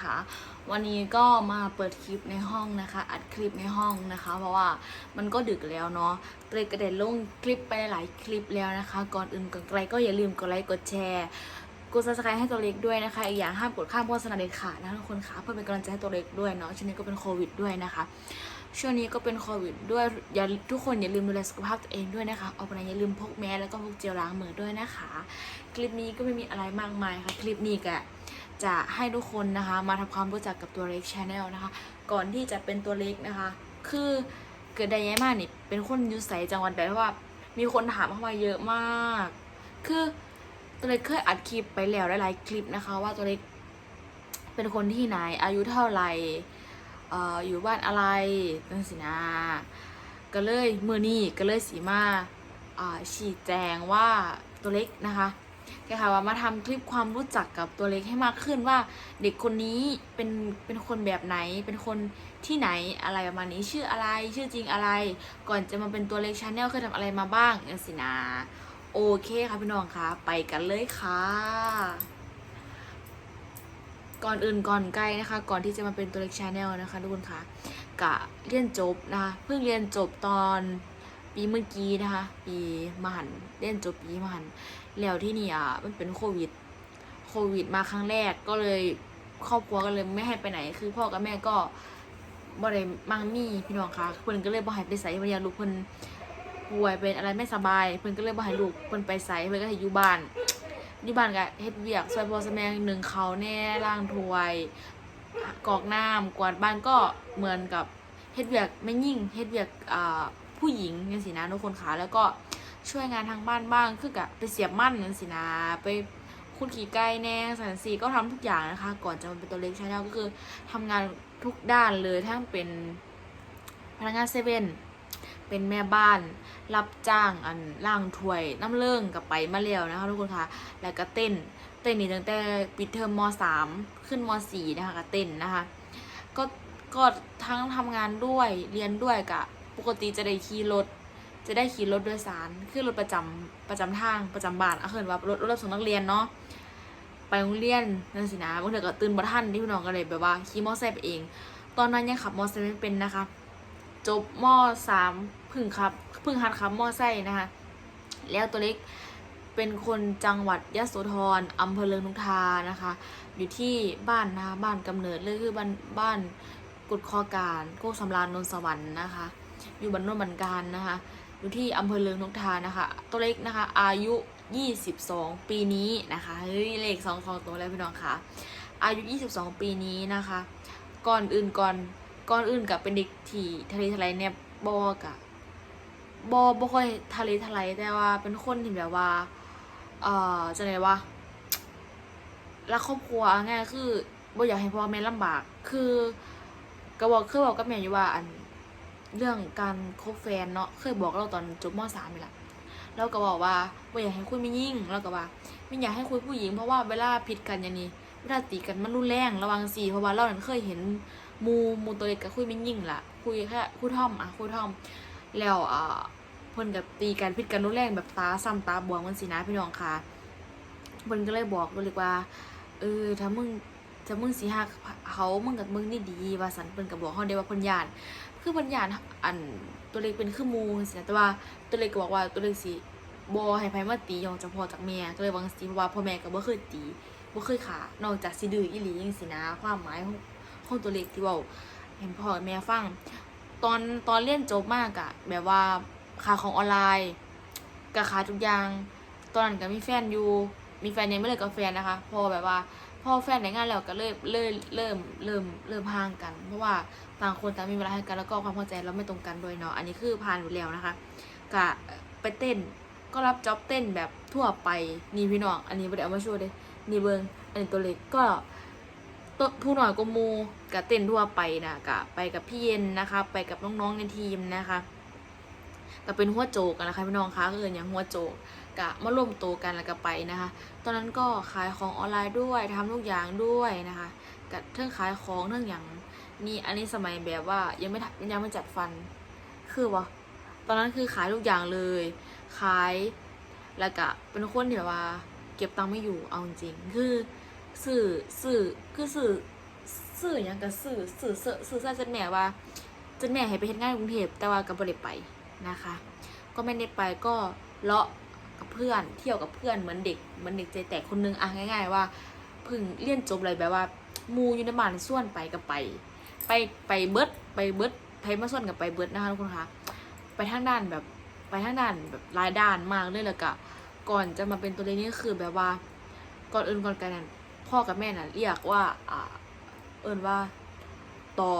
ค่ะวันนี้ก็มาเปิดคลิปในห้องนะคะ อัดคลิปในห้องนะคะ เพราะว่ามันก็ดึกแล้วเนาะตัวเล็กก็ได้ลงคลิปไปหลายคลิปแล้วนะคะ ก่อนอื่นก่อนไกลก็อย่าลืมกดไลค์กดแชร์กดซับสไครต์ให้ตัวเล็กด้วยนะคะอีกอย่างห้ามกดข้ามโฆษณาเด็ดขาดนะทุกคนคะเพื่อเป็นกำลังใจให้ตัวเล็กด้วยเนาะช่วงนี้ก็เป็นโควิดด้วยนะคะ ช่วงนี้ก็เป็นโควิดด้วยอย่าทุกคนอย่าลืมดูแลสุขภาพตัวเองด้วยนะคะออกไปไหนอย่าลืมพกแมสแล้วก็พกเจลล้างมือด้วยนะคะ คลิปนี้ก็ไม่มีอะไรมากมายค่ะ คลิปนี้ก็ จะให้ทุกคนนะคะมาทำความรู้จักกับตัวเล็กชาแนลนะคะ ก่อนที่จะเป็นตัวเล็กนะคะ คือเกิดไดยายมานี่เป็นคนยุใสจังหวัดใดเพราะว่า มีคนถามเข้ามาเยอะมาก คือตัวเล็กเคยอัดคลิปไปแล้วหลายๆคลิปนะคะ ว่าตัวเล็กเป็นคนที่ไหนอายุเท่าไหร่เอ่ออยู่บ้านอะไรตั้งสินะก็เลยมือนี้ก็เลยสีมาอ่าชี้แจงว่าตัวเล็กนะคะ แกค่ะว่ามาทำคลิปความรู้จักกับตัวเล็กให้มากขึ้นว่าเด็กคนนี้เป็นเป็นคนแบบไหน เป็นคนที่ไหนอะไรประมาณนี้ชื่ออะไรชื่อจริงอะไร ก่อนจะมาเป็นตัวเล็กชาแนลเคยทำอะไรมาบ้างอย่างสินะโอเคค่ะพี่น้องคะไปกันเลยค่ะ ก่อนอื่นก่อนไกล้นะคะ ก่อนที่จะมาเป็นตัวเล็กชาแนลนะคะทุกคนคะกะเรียนจบนะคะเพิ่งเรียนจบตอน ปีเมื่อกี้นะคะ ปีมหันเรียนจบปีมหันแล้วที่นี่อะมันเป็นโควิด โควิดมาครั้งแรกก็เลยครอบครัวก็เลยไม่ให้ไปไหน คือพ่อกับแม่ก็บ่ได้มังมีพี่น้องค่ะเพิ่นก็เลยบ่ให้ไปใส่พยาลูกเพิ่นป่วยเป็นอะไรไม่สบาย เพิ่นก็เลยบ่ให้ลูกเพิ่นไปใส่เพิ่นก็ให้อยู่บ้านอยู่บ้านก็เฮ็ดเวียกช่วยพ่อช่วยแม่หนึ่งเขาแน่ล้างถวยกอกน้ำกวาดบ้านก็เหมือนกับเฮ็ดเวียกไม่ยิ่งเฮ็ดเวียกอ่า ผู้หญิงจังซี่นะทุกคนคะแล้วก็ช่วยงานทางบ้านบ้างคือกับไปเสียบมั่นจังซี่นะไปคุณขี่ไก่แน่สันสีก็ทำทุกอย่างนะคะ ก่อนจะมาเป็นตัวเล็กชาแนลก็คือทำงานทุกด้านเลยทั้งเป็นพนักงานเซเว่นเป็นแม่บ้าน รับจ้างอันล่างถ้วยน้ำเลิ่งกับไปมาแล้วนะคะทุกคนคะแล้วก็เต้นเต้นนี่ตั้งแต่ปิดเทอมมสามขึ้นมสี่นะคะก็เต้นนะคะ ก็ก็ทั้งทำงานด้วยเรียนด้วยกะ ปกติจะได้ขี่รถ จะได้ขี่รถโดยสารขึ้นรถประจำประจำทางประจำบ้านอะเคินว่ารถรถรับส่งนักเรียนเนาะไปโรงเรียนนั่นสินะบางทีก็ตื่นบ่ทันที่พี่น้องก็เลยแบบว่าขี่มอเตอร์ไซค์ไปเอง ตอนนั้นยังขับมอเตอร์ไซค์ไม่เป็นนะคะ จบมสามพึ่งครับพึ่งหัดขับมอไซค์นะคะ แล้วตัวเล็กเป็นคนจังหวัดยะโสธรอำเภอเลิงนุกทานะคะ อยู่ที่บ้านนะคะบ้านกำเนิดเลยคือบ้านบ้านกุดคอการโคกสำรานนนท์สวรรค์นะคะ อยู่บ้านโนนบันการนะคะ อยู่ที่อำเภอเลิงนกทานะคะ ตัวเล็กนะคะ อายุ 22 ปีนี้นะคะเฮ้ยเลขสองสองตัวแล้วพี่น้องค่ะ อายุ 22 ปีนี้นะคะ ก่อนอื่นก่อนก่อนอื่นกับเป็นเด็กที่ทะเลทลายเนี่ยบอกะบอบ่ค่อยทะเลทลายแต่ว่าเป็นคนที่แบบว่า เอ่อจะไงว่ารักครอบครัวง่ายคือบ่อยากให้พ่อแม่ลำบาก คือก็บอกเคยบอกกับแม่อยู่ว่าอัน เรื่องการคบแฟนเนาะเคยบอกเราตอนจบมสามนี่แหละแล้วก็บอกว่าบ่อยากให้คุยไม่ยิ่งแล้วก็ว่าไม่อยากให้คุยผู้หญิงเพราะว่าเวลาผิดกันอย่างนี้เวลาตีกันมันรุนแรงระวังสิเพราะว่าเรานั้นเคยเห็นมูมูตัวเล็กก็คุยไม่ยิ่งละคุยแค่คุยท่อมอะคุยท่อม แล้วอ่าเพิ่นกับตีกันพิดกันรุนแรงแบบตาซ้ำตาบวมมันสินะพี่น้องค่ะเพิ่นก็เลยบอกตัวเล็กว่าเออถ้ามึงถ้ามึงสิฮักเขามึงกับมึงนี่ดีว่าสันเพิ่นก็บอกเฮาได้ว่าเพิ่นย่าน คือเพิ่นยานอันตัวเล็กเป็นคือมูสินะแต่ว่าตัวเล็กก็บอกว่าตัวเล็กสิบ่ให้ไผมาตียองจากพ่อจากแม่ตัวเล็กวังซี่เพราะว่าพ่อแม่ก็บ่เคยตีบ่เคยขานอกจากสิดื้ออีหลีจังซี่นะ ความหมายของของตัวเล็กที่ว่าเห็นพ่อแม่ฟัง ตอนตอนเรียนจบมากอะแบบว่าขายของออนไลน์กับขายทุกอย่าง ตอนนั้นก็มีแฟนอยู่มีแฟนยังไม่เลิกกับแฟนนะคะ พอแบบว่า พอแฟนแต่งงานแล้วก็เริ่มเริ่มเริ่มเริ่มเริ่มห่างกัน เพราะว่าต่างคนต่างมีเวลาให้กันแล้วก็ความเข้าใจเราไม่ตรงกันด้วยเนาะอันนี้คือผ่านไปแล้วนะคะกะไปเต้นก็รับจ็อบเต้นแบบทั่วไปนี่พี่น้องอันนี้ไม่ได้เอามาช่วยเลยนี่เบิงอันนี้ตัวเล็กก็ตัวผู้หน่อยก็มูกับเต้นทั่วไปนะกะไปกับพี่เย็นนะคะ ไปกับน้องๆในทีมนะคะก็เป็นหัวโจกกันนะคะพี่น้องคะก็คืออย่างหัวโจก กะมาร่วมโตวกันแล้วก็ไปนะคะ ตอนนั้นก็ขายของออนไลน์ด้วยทำทุกอย่างด้วยนะคะกับเรื่องขายของเรื่องอย่างนี่อันนี้สมัยแบบว่ายังไม่ยังไม่จัดฟันคือวะตอนนั้นคือขายทุกอย่างเลย ขายแล้วก็เป็นคนที่แบบว่า เก็บตังค์ไม่อยู่เอาจริงคือสื่อสื่อคือสื่อสื่อยังกับสื่อสื่อเสื่อสื่อจนแม่ว่าจนแม่ให้ไปเฮ็ดงานกรุงเทพแต่ว่าก็บ่ได้ไปนะคะ ก็ไม่ได้ไปก็เลาะ กับเพื่อน เที่ยวกับเพื่อนเหมือนเด็กเหมือนเด็กใจแตกคนนึงอะง่าย ๆ ว่าพิ่งเรียนจบเลยแบบว่ามูอยู่ในบ้านส่วนไปก็ไป ไปไปเบิดไปเบิดไทยมาส่วนกับไปเบิดนะคะทุกคนคะไปทางด้านแบบไปทางด้านแบบหลายด้านมากเลยแล้วก็ก่อนจะมาเป็นตัวเลขนี้คือแบบว่าก่อนอื่นก่อนกันนั้นพ่อกับแม่น่ะเรียกว่าอ่าเอินว่าต่อ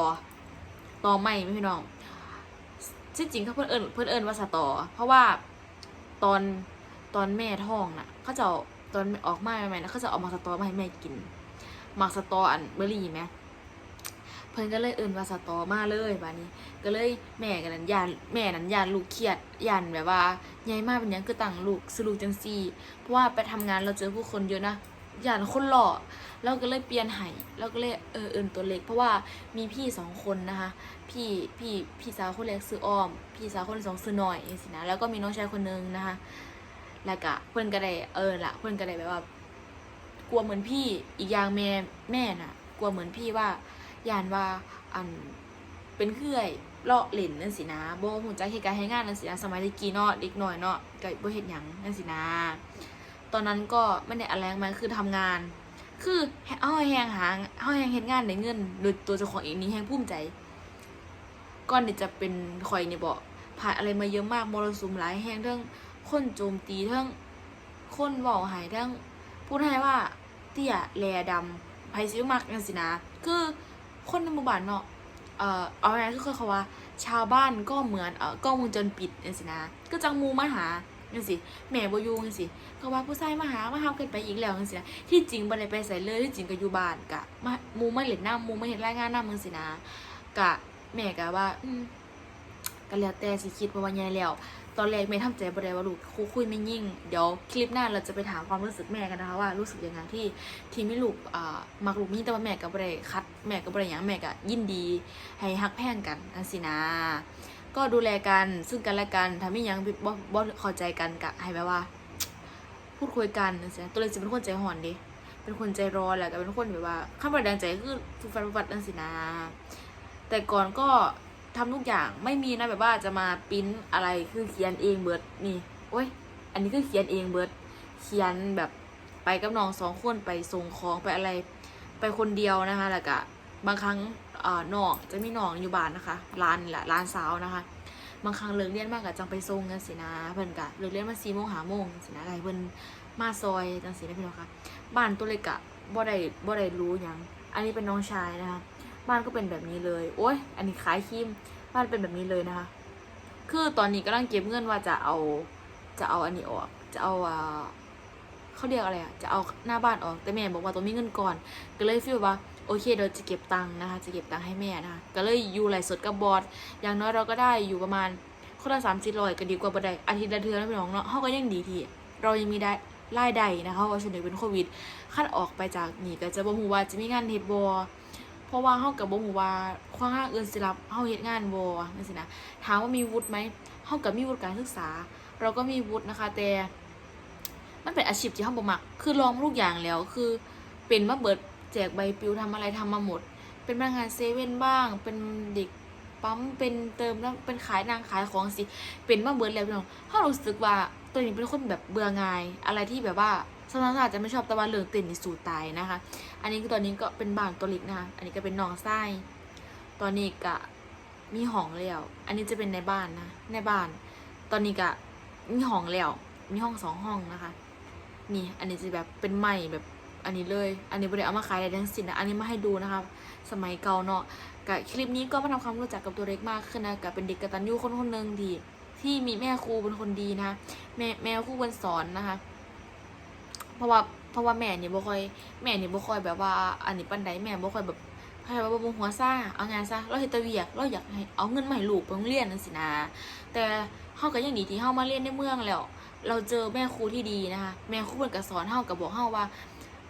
ต่อไม่ไม่พี่น้องที่จริงเขาเพื่อนเอิญเพื่อนเอิญว่าสตอ เพราะว่าตอน ตอนแม่ท้องน่ะเขาจะตอนออกมาใหม่ๆนะเขาจะเอามาสตอมาให้แม่กินหมักสตออันเบอร์รี่ไหมเพื่อนก็เลยเอิญว่าสตอมาเลยบานี้ ก็เลยแม่กันนั้นยานแม่นั้นยานลูกเครียดยานแบบว่าใหญ่มากเป็นยังคือต่างลูกสลูกจังซี่ เพราะว่าไปทำงานเราเจอผู้คนเยอะนะยานคนหล่อเราก็เลยเปลี่ยนไห้เราก็เลยเออเอินตัวเล็ก เพราะว่ามีพี่สองคนนะคะ พี่พี่พี่สาวคนเล็กซื้ออ้อม พี่สาวคนที่สองซื้อหน่อยสินะแล้วก็มีน้องชายคนนึงนะคะ แล้วก็เพื่อนก็ได้เออละเพื่อนก็ได้แบบว่า กลัวเหมือนพี่อีกอย่างแม่แม่น่ะ กลัวเหมือนพี่ว่ายานว่าอันเป็นเครื่อยเลาะเล่นนั่นสินะโบ่ฮู้จักเหตุการณ์ให้งานนั่นสินะสมัยเด็กกี้เนาะเด็กหน้อยเนาะก็บ่เฮ็ดหยังนั่นสินะ ตอนนั้นก็ไม่ได้อะไรมาคือทำงาน คือเฮาแฮงหางเฮาแฮงเฮ็ดงานได้เงินโดยตัวเจ้าของเองนี่แฮงภูมิใจก่อนที่จะเป็นข่อยนี่บ่ผ่านอะไรมาเยอะมากมรสุมหลายแฮงเรื่อง คนโจมตีเรื่องคนเว้าหายเรื่องพูดให้ว่าเตี้ยแลดำไผสิมักจังซี่นะ คือคนในหมู่บ้านเนาะเอ่อเอาง่ายๆคือเขาว่า ชาวบ้านก็เหมือนเอ่อกล้องวงจรปิดจังซี่นะ ก็จังมูมาหาจังซี่แม่บ่อยู่จังซี่ก็ว่าผู้ชายมาหามาหาเกินไปอีกแล้วจังซี่นะที่จริงบ่ได้ไปไสเลยที่จริงก็อยู่บ้านกะมามู่มาเล่นน้ำมู่มาเฮ็ดรายงานน้ำจังซี่นะกะแม่ก็ว่าอืมก็แล้วแต่สิคิดเพราะว่าใหญ่แล้ว ตอนแรกแม่ทำใจบ่ได้ว่าลูกคุยคุยไม่ยิ่ง เดี๋ยวคลิปหน้าเราจะไปถามความรู้สึกแม่กันนะคะว่ารู้สึกยังไงที่ที่ไม่ลูกอ่ามักลูกมีแต่ว่าแม่ก็บ่ได้คัด แม่ก็บ่ได้หยังแม่ก็ยินดี ให้ฮักแพงกันจังซี่นะก็ดูแลกันซึ่งกันและกันถ้ามีหยังบ่บ่บ่เข้าใจกันก็ให้แบบว่า พูดคุยกันจังซี่นะตัวเล็กจะเป็นคนใจห่อนดิเป็นคนใจร้อนแหละก็เป็นคนแบบว่าคำว่าดังใจคือฟุฟันฟุฟัดจังซี่นะแต่ก่อนก็ ทำทุกอย่างไม่มีนะแบบว่าจะมาปริ้นอะไรคือเขียนเองเบิร์ดนี่โอ้ย อันนี้คือเขียนเองเบิร์ดเขียนแบบไปกับน้องสองคนไปส่งของไปอะไร ไปคนเดียวนะคะแล้วก็บางครั้งเอ่อน้องจะมีน้องอยู่บ้านนะคะร้านแหละร้านสาวนะคะ บางครั้งเลิกเรียนมากกับจังไปส่งกันสินะเพิ่นกะเลิกเรียนมาสี่โมงหาโมงสินะไงเพิ่นมาซอยจังสินะพี่น้องคะบ้านตัวเล็กอะบ่ได้บ่ได้รู้ยังอันนี้เป็นน้องชายนะคะ บ้านก็เป็นแบบนี้เลย โอ้ยอันนี้ขายครีมบ้านเป็นแบบนี้เลยนะคะ คือตอนนี้กำลังเก็บเงินว่าจะเอา จะเอาอันนี้ออก จะเอาอ่าเขาเรียกอะไรอะจะเอาหน้าบ้านออก แต่แม่บอกว่าต้องมีเงินก่อน ก็เลยฟีลว่าโอเคเดี๋ยวจะเก็บตังค์นะคะ จะเก็บตังค์ให้แม่นะคะ ก็เลยอยู่ไลสดกับบอสอย่างน้อยเราก็ได้อยู่ประมาณคนละสามสิบร้อยก็ดีกว่าบ่ได้อาทิตย์ละเทือนนะพี่น้องเนาะเขาก็ยังดีที่เรายังมีได้รายได้นะคะเพราะว่าช่วงนี้เป็นโควิดขั้นออกไปจากนี่ก็จะบ่ฮู้ว่าจะมีงานเฮ็ดบ่ ราะว่าเฮากับบ่ฮู้ว่าคว้างอื่นสิรับเฮาเฮ็ดงานบ่จังซี่นะถามว่ามีวุฒิไหมเฮาก็มีวุฒิการศึกษา เราก็มีวุฒินะคะ แต่ มันเป็นอาชีพที่เฮาบ่มัก คือลองมาทุกอย่างแล้วคือ เป็นมาเบิดแจกใบปลิวทำอะไรทำมาหมด เป็นพนักงานเซเว่นบ้าง เป็นเด็กปั๊มเป็นเติมแล้วเป็นขายนางขายของสิ เป็นมาเบิดแล้วพี่น้องเฮารู้สึกว่าตัวนี้เป็นคนแบบเบื่อง่าย อะไรที่แบบว่า สมองอาจจะไม่ชอบต่ว่าเรื่องต้นนี่สู่ตายนะคะ อันนี้คือตอนนี้ก็เป็นบานตัวเล็กนะคะ อันนี้ก็เป็นน้องไส้ตอนนี้ก็มีห้องแล้ว อันนี้จะเป็นในบ้านนะ ในบ้าน ตอนนี้ก็มีห้องแล้ว มีห้องสองห้องนะคะ นี่ อันนี้จะแบบเป็นใหม่แบบอันนี้เลย อันนี้ไม่ได้เอามาขายอะไรทั้งสิ้นนะ อันนี้มาให้ดูนะคะ สมัยเก่าเนาะกับคลิปนี้ก็มาทำความรู้จักกับตัวเล็กมากขึ้นนะกับเป็นเด็กกระตัญญูคนคนหนึ่งที่ที่มีแม่ครูเป็นคนดีนะคะแม่แม่ครูเป็นสอนนะคะ เพราะว่าเพราะว่าแม่นี่บ่ค่อยแม่นี่บ่ค่อยแบบว่า อันนี้ปันใดแม่บ่ค่อยแบบใครว่าบ่หัวซ่าเอางานซะเราเฮ็ดตะเวียกเราอยากให้เอาเงินมาให้ลูกไปโรงเรียนจังซี่นะแต่เฮาก็ยังดีที่เฮามาเรียนในเมืองแล้ว เราเจอแม่ครูที่ดีนะคะแม่ครูเพิ่นก็สอนเฮาก็บอกเฮาว่า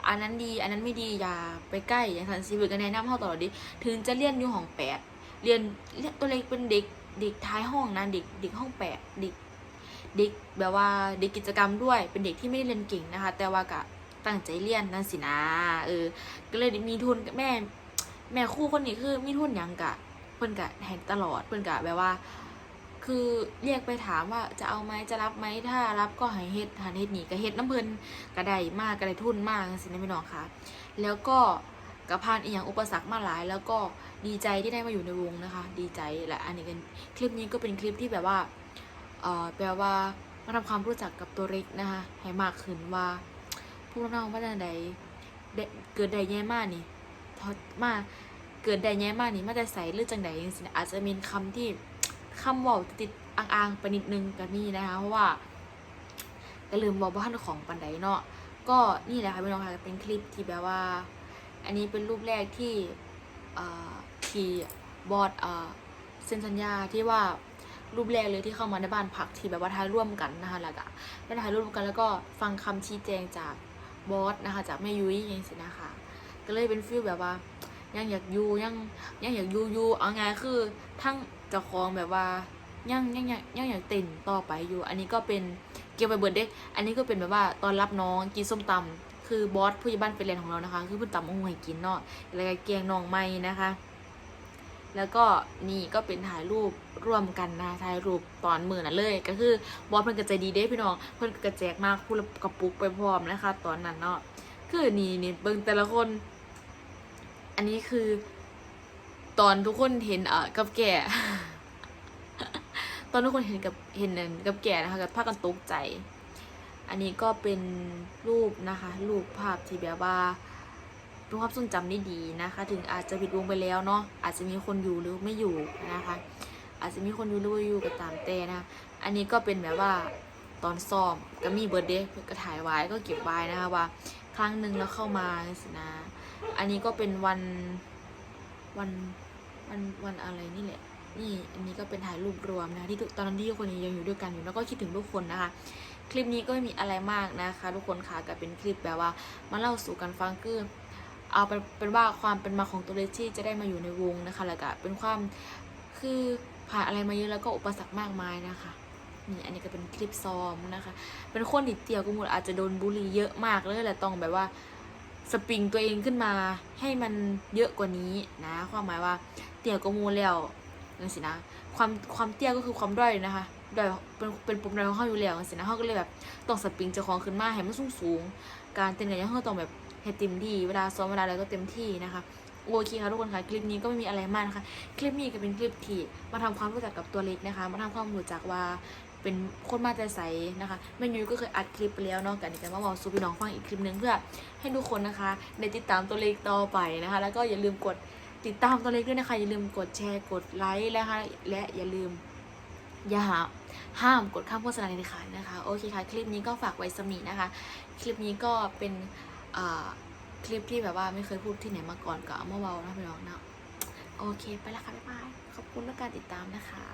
อันนั้นดี อันนั้นไม่ดีอย่าไปใกล้อย่างสันสิเพิ่นก็แนะนำเฮาตลอดดิถึงจะเรียนอยู่ห้องแปดเรียนเรียนตัวเล็กเป็นเด็กเด็กท้ายห้องนะเด็กเด็กห้องแปดเด็ก เด็กแบบว่าเด็กกิจกรรมด้วย เป็นเด็กที่ไม่ได้เรียนเก่งนะคะ แต่ว่ากะตั้งใจเรียนนั่นสินะ เออ ก็เลยมีทุนแม่ แม่คู่คนนี้คือมีทุนยังกะ เพิ่นกะให้ตลอด เพิ่นกะแบบว่า คือเรียกไปถามว่าจะเอาไหมจะรับไหมถ้ารับก็ให้เฮ็ดหาเฮ็ดหนีก็เฮ็ดน้ำเพลินก็ได้มากก็ได้ทุนมากจังซี่นะพี่น้องค่ะแล้วก็กระพานอีหยังอุปสรรคมาหลาย แล้วก็ดีใจที่ได้มาอยู่ในวงนะคะ ดีใจและอันนี้กันคลิปนี้ก็เป็นคลิปที่แบบว่า แปลว่ามาทำความรู้จักกับตัวเล็กนะคะให้มากขึ้นว่าพวกเรามาจาใดได้เกิดใดแย่มากนี่ทอดมาเกิดใดแย่มากนี่มาแต่ใส่หรือจังใดจังซี่นะอาจจะมีคำที่คำเว่าติดอ่างๆไปนิดนึงกันนี่นะคะเพราะว่าก็ลืมบอกว่าท่านของปันไดเนาะก็นี่แหละค่ะพี่น้องค่ะเป็นคลิปที่แบบว่า อันนี้เป็นรูปแรกที่เอ่อที่บอสเซ็นสัญญาที่ว่า รูปแรกเลยที่เข้ามาในบ้านพักที่แบบว่าถ่ายร่วมกันนะคะแล้วก็ได้ถ่ายร่วมกันแล้วก็ฟังคำชี้แจงจากบอสนะคะจากแม่ยุ้ยอย่างนี้สินะคะ ก็เลยเป็นฟีลแบบว่ายังอยากอยู่ยังยังอยากอยู่อยู่เอาไงคือทั้งเจ้าของแบบว่ายังยังยังยังอยากเต้นต่อไปอยู่ อันนี้ก็เป็นเกี่ยวไปเบิร์ดเด้อันนี้ก็เป็นแบบว่าตอนรับน้องกินส้มตำคือบอสผู้ใหญ่บ้านเป็นเรนของเรานะคะ คือเพิ่นตำมะฮุ่งให้กินเนาะแล้วก็แกงน้องไม้นะคะ แล้วก็นี่ก็เป็นถ่ายรูปร่วมกันนะถ่ายรูปตอนมือนั่นเลย ก็คือบอสเพิ่นก็ใจดีเด้พี่น้องเพิ่นก็แจกมากผู้ละกระปุกไปพร้อมนะคะ ตอนนั้นเนาะคือนี่นี่เบิ่งแต่ละคน อันนี้คือ ตอนทุกคนเห็นเอ่อกับแก่ ตอนทุกคนเห็นกับเห็นนันกับแก่นะคะกับภาพกันตกใจ อันนี้ก็เป็นรูปนะคะ รูปภาพที่แบบว่า รูปภาพทรงจำได้ดีนะคะ ถึงอาจจะปิดวงไปแล้วเนาะอาจจะมีคนอยู่หรือไม่อยู่นะคะ อาจจะมีคนอยู่หรือไม่อยู่ก็ตามแต่นะ อันนี้ก็เป็นแบบว่าตอนซ้อมก็มีเบิร์ดเดย์ก็ถ่ายไว้ก็เก็บไว้นะคะว่า ครั้งหนึ่งแล้วเข้ามาสินะ อันนี้ก็เป็นวันวันวันวันอะไรนี่แหละ นี่อันนี้ก็เป็นถ่ายรูปรวมนะที่ตอนนั้นที่ทุกคนยังอยู่ด้วยกันอยู่แล้วก็คิดถึงทุกคนนะคะคลิปนี้ก็ไม่มีอะไรมากนะคะ ทุกคนค่ะก็เป็นคลิปแบบว่ามาเล่าสู่กันฟังคือ เอาเป็นเป็นว่าความเป็นมาของตัวเลชี่จะได้มาอยู่ในวงนะคะแล้วก็เป็นความคือผ่านอะไรมาเยอะแล้วก็อุปสรรคมากมายนะคะนี่อันนี้ก็เป็นคลิปซ้อมนะคะ เป็นคนนิดเดียวก็หมดอาจจะโดนบูลลี่เยอะมากเลยแหละต้องแบบว่าสปริงตัวเองขึ้นมาให้มันเยอะกว่านี้นะ ความหมายว่าเตี่ยก็มูแล้วนั่นสินะความความเตี้ยก็คือความด้อยนะคะด้อยเป็นเป็นปมด้อยของเขาอยู่แล้วนั่นสินะเขาก็เลยแบบต้องสปริงเจ้าของขึ้นมาให้มันสูงสูงการเต้นกันยังเขาต้องแบบ ให้เต็มที่เวลาซ้อมเวลาอะไรก็เต็มที่นะคะโอเคค่ะทุกคนค่ะ คลิปนี้ก็ไม่มีอะไรมากนะคะ คลิปนี้ก็เป็นคลิปที่มาทำความรู้จักกับตัวเล็กนะคะ มาทำความรู้จักว่าเป็นคนมาแต่ใสนะคะแม่ยุ้ยก็เคยอัดคลิปไปแล้วเนาะกันนี้กันว่าบอกสู่พี่น้องฟังอีกคลิปหนึงเพื่อให้ทุกคนนะคะได้ติดตามตัวเลขต่อไปนะคะ แล้วก็อย่าลืมกดติดตามตัวเลขด้วยนะคะ อย่าลืมกดแชร์กดไลค์นะคะและอย่าลืมอย่าหาห้ามกดข้ามโฆษณาในขายนะคะ โอเคค่ะ คลิปนี้ก็ฝากไว้สมีนะคะ คลิปนี้ก็เป็น คลิปที่แบบว่าไม่เคยพูดที่ไหนมาก่อนก็เอามาเบานะไปลองนะโอเคไปละค่ะบ๊ายบายขอบคุณและการติดตามนะคะ